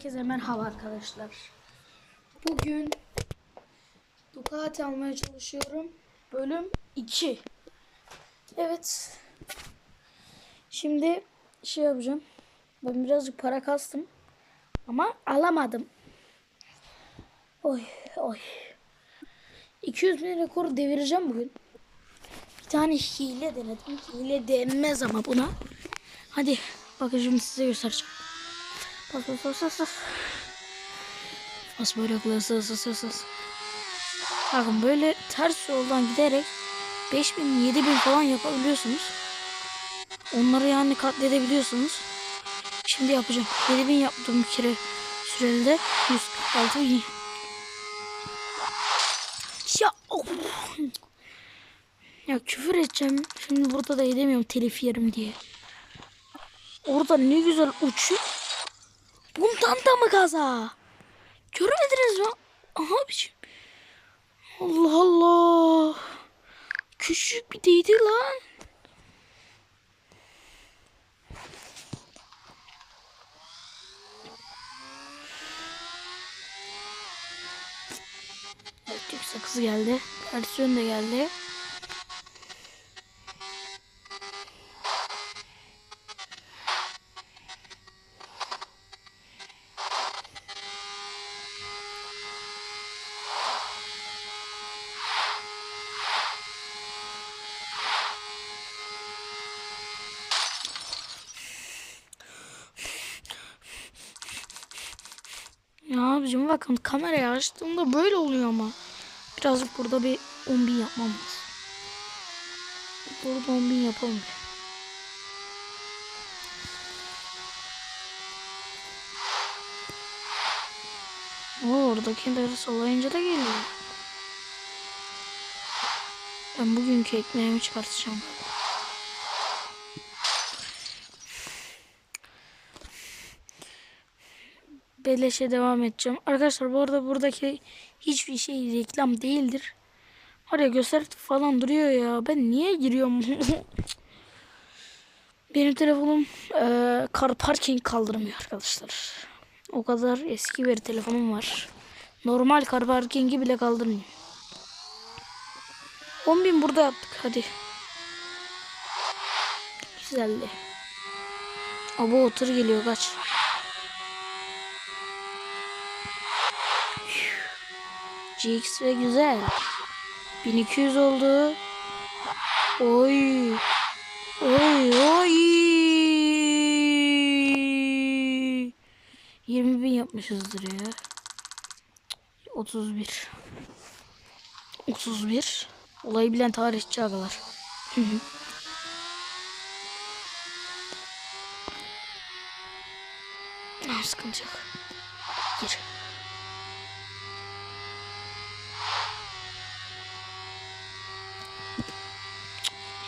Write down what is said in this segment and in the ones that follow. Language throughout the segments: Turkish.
Herkese merhaba arkadaşlar. Bugün Ducati almaya çalışıyorum. Bölüm 2. Evet. Şimdi şey yapacağım. Ben birazcık para kastım. Ama alamadım. Oy oy. 200 bin rekoru devireceğim bugün. Bir tane hile denedim. Hile denmez ama buna. Hadi bakacağım size göstereceğim. Bas bas bas bas bas. Bas böyle bas bas bas bas. Bakın böyle ters yoldan giderek 5000 7000 falan yapabiliyorsunuz. Onları yani katledebiliyorsunuz. Şimdi yapacağım. 7000 yaptım bir kere süreli 146 bin. Ya of. Ya küfür edeceğim. Şimdi burada da edemiyorum telif yerim diye. Orada ne güzel uçuyor. Da mı gaza? Görmediniz mi? Aha biçim. Allah Allah. Küçük bir değdi lan. Evet, Türk sakızı geldi. Versiyon da geldi. Ya abicim bakın kamerayı açtığımda böyle oluyor ama. Birazcık burada bir 10 bin yapmam lazım. Burada 10 bin yapalım. Oo, oradakileri sollayınca da geliyor. Ben bugünkü ekmeğimi çıkartacağım. Beleşe devam edeceğim. Arkadaşlar bu arada buradaki hiçbir şey reklam değildir. Oraya gösterip falan duruyor ya. Ben niye giriyorum? Benim telefonum e, car parking kaldırmıyor arkadaşlar. O kadar eski bir telefonum var. Normal car parkingi bile kaldırmıyor. 10.000 burada yaptık hadi. Güzeldi. Abo otur geliyor kaç. GX ve güzel. 1200 oldu. Oy. Oy oy. 20 bin yapmışızdır ya. 31. 31. Olayı bilen tarihçi agalar. Hı hı. Ah, sıkıntı yok.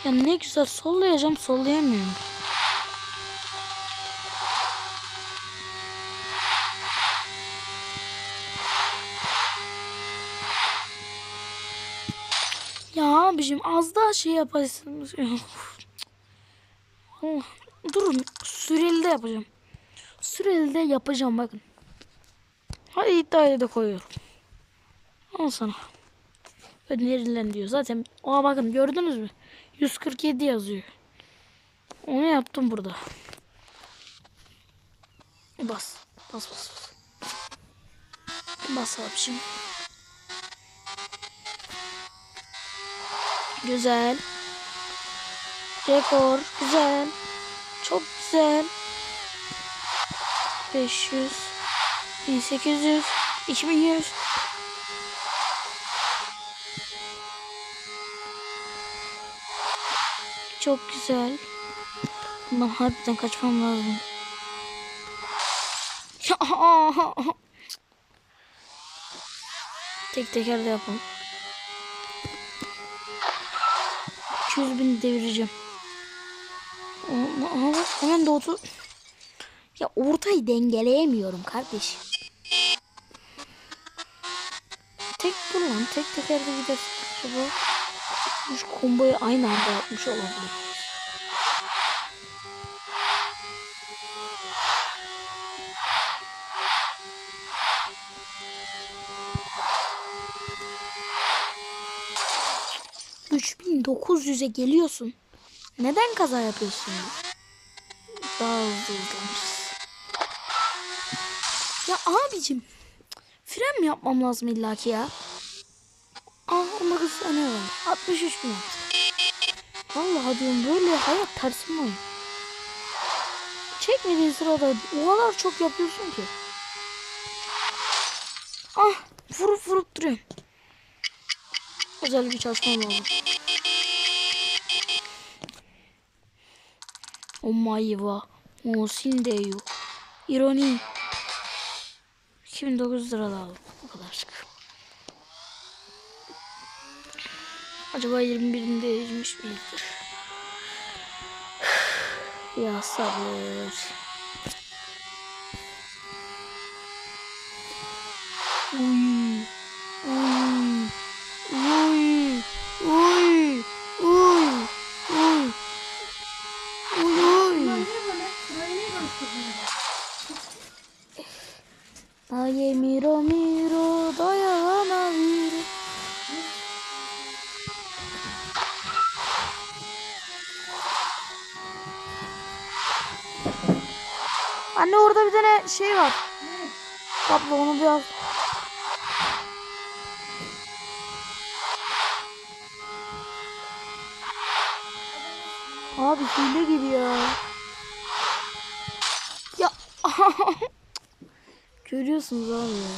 Ya ne güzel sollayacağım sollayamıyorum. Ya abicim az daha şey yaparsınız. Durun süreli de yapacağım. Süreli de yapacağım bakın. Hadi iddiayı da koyuyorum. Al sana. Önerilen diyor. Zaten o bakın gördünüz mü? 147 yazıyor. Onu yaptım burada. Bas. Bas bas bas. Bas abiciğim. Güzel. Rekor. Güzel. Çok güzel. 500. 1800. 2100. Çok güzel. Bundan harbiden kaçmam lazım. Tek teker de yapalım. 200 bin devireceğim. Hemen de 30. Ya ortayı dengeleyemiyorum kardeşim. Tek dur lan tek tekerde gidersin. Acaba üç komboyu aynı anda yapmış olabilir. Üç bin dokuz yüze geliyorsun. Neden kaza yapıyorsun? Daha hızlı Ya abicim fren mi yapmam lazım illaki ya? Ah 19 sene oldu. 63 bin. Vallahi diyorum böyle hayat tersi mi? Çekmediğin sırada o kadar çok yapıyorsun ki. Ah vurup vurup duruyorum. Özel güç açmam lazım. Omayva. Mosin deyu. İroni. 2900 lira aldım. O kadar çık. Acaba 21'inde erişmiş midir? Ya sabır. Uy. Anne orada bir tane şey var. Kablo onu biraz. Abi hile gibi ya. Ya. Görüyorsunuz abi ya.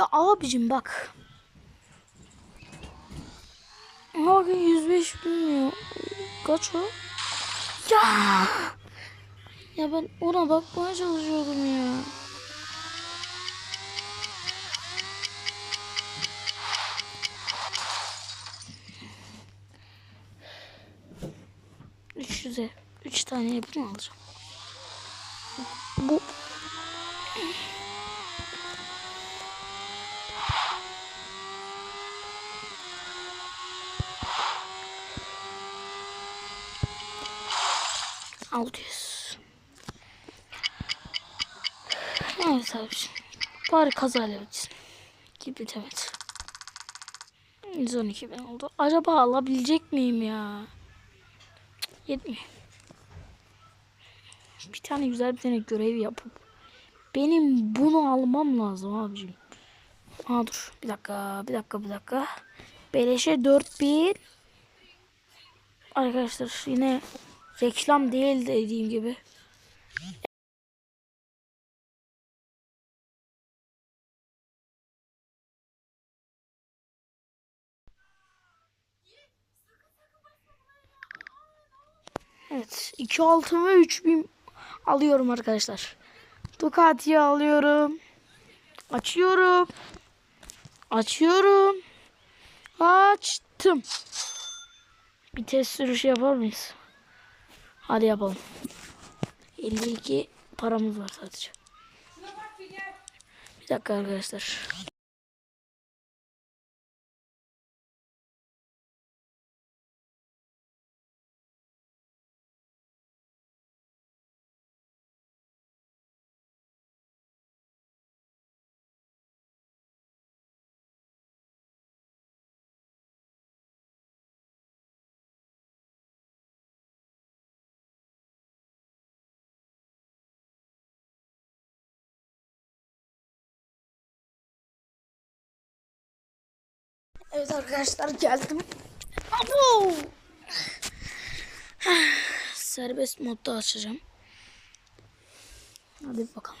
Ya abicim bak. Abi 105 bilmiyor. Kaç o? Ya. Ya ben ona bakmaya çalışıyordum ya. Üç yüze. Üç tane yapım alacağım. Bu altı yüz. Evet abi. Bari kazayla bitsin. Gibi evet. 112 bin oldu. Acaba alabilecek miyim ya? Yetmiyor. Bir tane güzel bir tane görev yapıp benim bunu almam lazım abicim. Aa dur bir dakika bir dakika bir dakika. Beleşe 4000 Arkadaşlar yine reklam değil dediğim gibi. Evet. 2 altın ve 3000 alıyorum arkadaşlar. Ducati'yi alıyorum. Açıyorum. Açıyorum. Açtım. Bir test sürüşü yapar mıyız? Hadi yapalım. 52 paramız var sadece. Bir dakika arkadaşlar. Evet arkadaşlar geldim. Abo! Serbest modda açacağım. Hadi bakalım.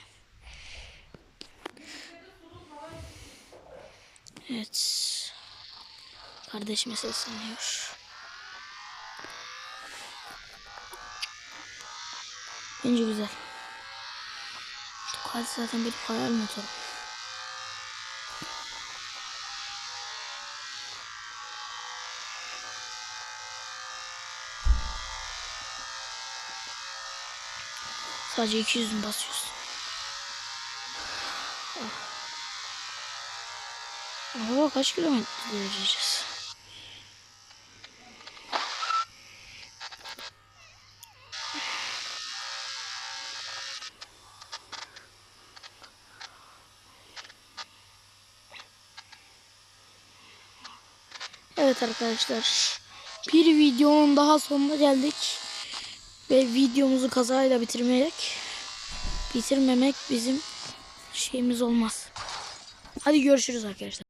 Evet. Kardeşime sesleniyor. Bence güzel. Ducati zaten bir hayal motoru. Sadece 200 basıyorsun. Oh. Oo, kaç kilometre yürüyeceğiz? Evet arkadaşlar. Bir videonun daha sonuna geldik. Ve videomuzu kazayla bitirmek bitirmemek bizim şeyimiz olmaz. Hadi görüşürüz arkadaşlar.